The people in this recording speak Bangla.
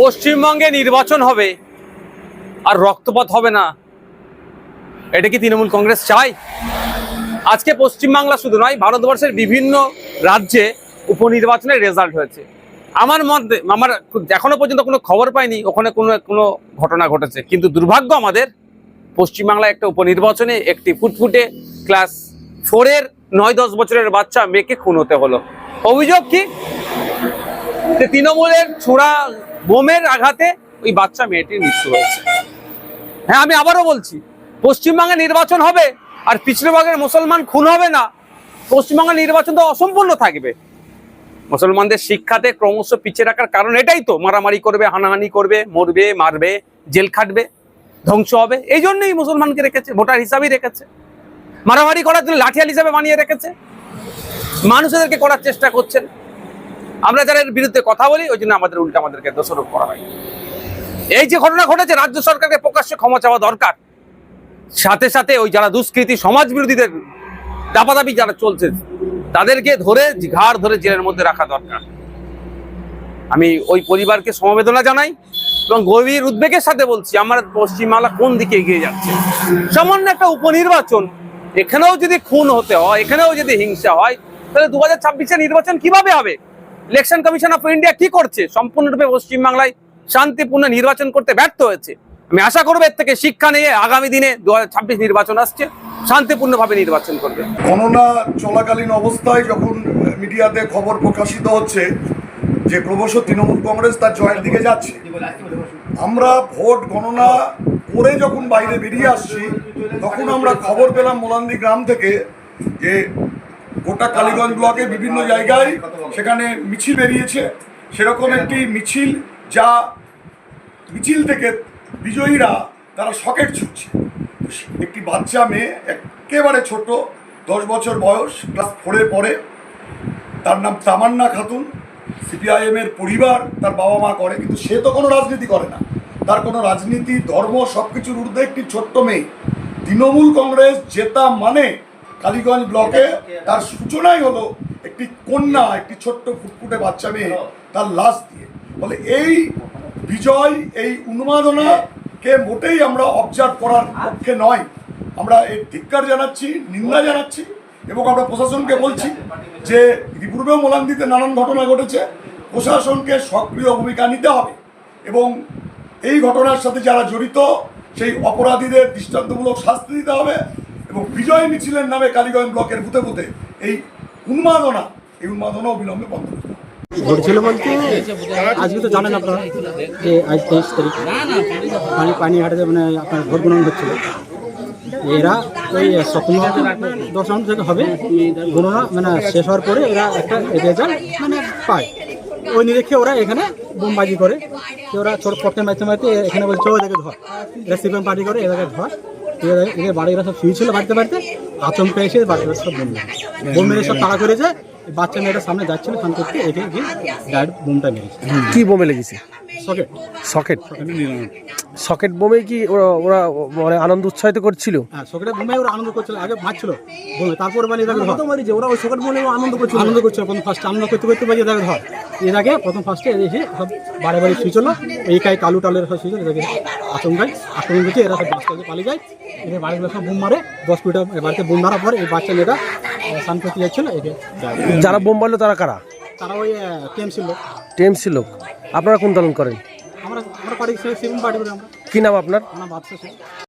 পশ্চিমবঙ্গে নির্বাচন হবে আর রক্তপাত হবে না। এটা কি তৃণমূল কংগ্রেস চায়? আজকে পশ্চিমবাংলা শুধু নয়, ভারতবর্ষের বিভিন্ন রাজ্যে উপনির্বাচনের রেজাল্ট হয়েছে। আমার মধ্যে আমার এখনও পর্যন্ত কোনো খবর পাইনি, ওখানে কোনো কোনো ঘটনা ঘটেছে। কিন্তু দুর্ভাগ্য আমাদের, পশ্চিমবাংলায় একটা উপনির্বাচনে একটি ফুটফুটে ক্লাস ফোরের নয় দশ বছরের বাচ্চা মেয়েকে খুন হতে হলো। অভিযোগ কি? তৃণমূলের ছোড়া বোমের আঘাতে ওই বাচ্চা মেয়েটির মৃত্যু হয়েছে। হ্যাঁ আমি আবারও বলছি, পশ্চিমবঙ্গে নির্বাচন হবে আর পিছড়েভাগের মুসলমান খুন হবে না। পশ্চিমবঙ্গের নির্বাচন তো অসম্পূর্ণ থাকবে। মুসলমানদের শিক্ষাতে ক্রমশ পিছিয়ে রাখার কারণ এটাই তো। মারামারি করবে, হানাহানি করবে, মরবে, মারবে, জেল খাটবে, ধ্বংস হবে। এই জন্যই মুসলমানকে রেখেছে, ভোটার হিসাবেই রেখেছে। মারামারি করার জন্য লাঠিয়াল হিসাবে বানিয়ে রেখেছে। মানুষদেরকে করার চেষ্টা করছেন। আমরা যারা এর বিরুদ্ধে কথা বলি, ওই জন্য আমাদের উল্টো আমাদেরকে দোষারোপ করা হয়। এই যে ঘটনা ঘটেছে, রাজ্য সরকারকে প্রকাশ্যে ক্ষমা চাওয়া দরকার। সাথে সাথে ওই যারা দুষ্কৃতী সমাজ বিরোধীদের দাপাদাপি যারা চলছে, তাদেরকে ধরে, ঘাড় ধরে জেলের মধ্যে রাখা দরকার। আমি ওই পরিবারকে সমবেদনা জানাই এবং গভীর উদ্বেগের সাথে বলছি, আমার পশ্চিমবাংলা কোন দিকে এগিয়ে যাচ্ছে? সামান্য একটা উপনির্বাচন, এখানেও যদি খুন হতে হয়, এখানেও যদি হিংসা হয়, তাহলে দু হাজার নির্বাচন কীভাবে হবে? ইলেকশন কমিশন অফ ইন্ডিয়া কি করছে? সম্পূর্ণরূপে পশ্চিমবাংলায় শান্তিপূর্ণ নির্বাচন করতে ব্যর্থ হয়েছে। আমি আশা করব এর থেকে শিক্ষা নিয়ে আগামী দিনে দু হাজার ছাব্বিশ নির্বাচন আসছে, শান্তিপূর্ণভাবে নির্বাচন করবে। গণনা চলাকালীন অবস্থায় যখন মিডিয়াতে খবর প্রকাশিত হচ্ছে যে ক্রমশ তৃণমূল কংগ্রেস তার জয়ের দিকে যাচ্ছে, আমরা ভোট গণনা করে যখন বাইরে বেরিয়ে আসছি, তখন আমরা খবর পেলাম মোলান্দি গ্রাম থেকে যে গোটা কালীগঞ্জ ব্লকে বিভিন্ন জায়গায় সেখানে মিছিল বেরিয়েছে। সেরকম একটি মিছিল যা মিছিল থেকে বিজয়ীরা তারা সকেট ছুটছে একটি বাচ্চা মেয়ে, একেবারে ছোট, দশ বছর বয়স, ক্লাস ফোরে পড়ে। তার নাম তামান্না খাতুন। সিপিআইএমের পরিবার তার বাবা মা করে, কিন্তু সে তো কোনো রাজনীতি করে না। তার কোনো রাজনীতি, ধর্ম সব কিছুর ঊর্ধ্বে একটি ছোট্ট মেয়ে। তৃণমূল কংগ্রেস জেতা মানে কালীগঞ্জ ব্লকে তার সূচনাই হলো একটি কন্যা একটি ছোট্ট ফুটফুটে বাচ্চা মেয়ে তার লাশ দিয়ে। ফলে এই বিজয় এই উন্মাদনাকে মোটেই আমরা অবজার্ভ করার পক্ষে নয়। আমরা এর ধিক্কার জানাচ্ছি নিন্দা জানাচ্ছি এবং আমরা প্রশাসনকে বলছি যে ইতিপূর্বেও মোলান্দিতে নানান ঘটনা ঘটেছে। প্রশাসনকে সক্রিয় ভূমিকা নিতে হবে এবং এই ঘটনার সাথে যারা জড়িত সেই অপরাধীদের দৃষ্টান্তমূলক শাস্তি দিতে হবে। এবং বিজয় মিছিলের নামে কালীগঞ্জ ব্লকের বুথে বুথে এই উন্মাদনা এই উন্মাদনা অবিলম্বে বন্ধ করতে ঘটেছিল বলতে, আজকে তো জানেন আপনারা যে আজ তেইশ তারিখ, পানি পানিহাটে মানে আপনার ভোট গ্রহণ হচ্ছিল। এরা ওই সপ্তম দশ রাউন্ড থেকে হবে গণনা মানে শেষ হওয়ার পরে এরা একটা রেজাল্ট মানে পায়। ওই নিরীক্ষে ওরা এখানে বোমবাজি করে ওরা ছোট পটকে মারতে মারতে এখানে বলছে ওই এদেরকে ধর। এরা সিপিএম পার্টি করে, এদেরকে ধর। এদের এদের বাড়িরা সব শুয়েছিল বাড়িতে বাড়িতে আচমকা এসে বাড়িতে সব বোম বোম মেরে সব তাড়া করেছে বাচ্চা মেয়েটা সামনে যাচ্ছিল স্নান করতে একে গিয়ে ডাইরেক্ট বোমটা মেরেছে। কি বোমে লেগেছে? সকেট সকেট সকেট বোমে কি ওরা ওরা মানে আনন্দ উৎসাহিত করছিল? হ্যাঁ সকেটে বোমে ওরা আনন্দ করছিল আগে মারছিল বোমে তারপরে মানে এটাকে ধর মারিছে ওরা ওই সকেট বোমে আনন্দ করছিল। আনন্দ করছিল প্রথম ফার্স্ট আনন্দ করতে করতে বাজে এটাকে ধর এর আগে প্রথম ফার্স্টে এসে সব বাড়ি বাড়ি শুয়েছিল এই কাই কালু টালের সব শুয়েছিল এটাকে আচমকায় আক্রমণ করছে এরা সব বাচ্চা পালিয়ে যায়। এদের বাড়ির সব বোম মারে। দশ মিটার বাড়িতে বোম মারার পর এই বাচ্চা মেয়েটা স্নান করতে যাচ্ছিল এদের যারা বোম মারলো তারা কারা? তারা ওই টিএমসি লোক। টিএমসি লোক। আপনারা কোন দলন করেন? আমরা আমরা পার্টি সেভেন পার্টি করি আমরা। কি নাম আপনার? আমার বাদশা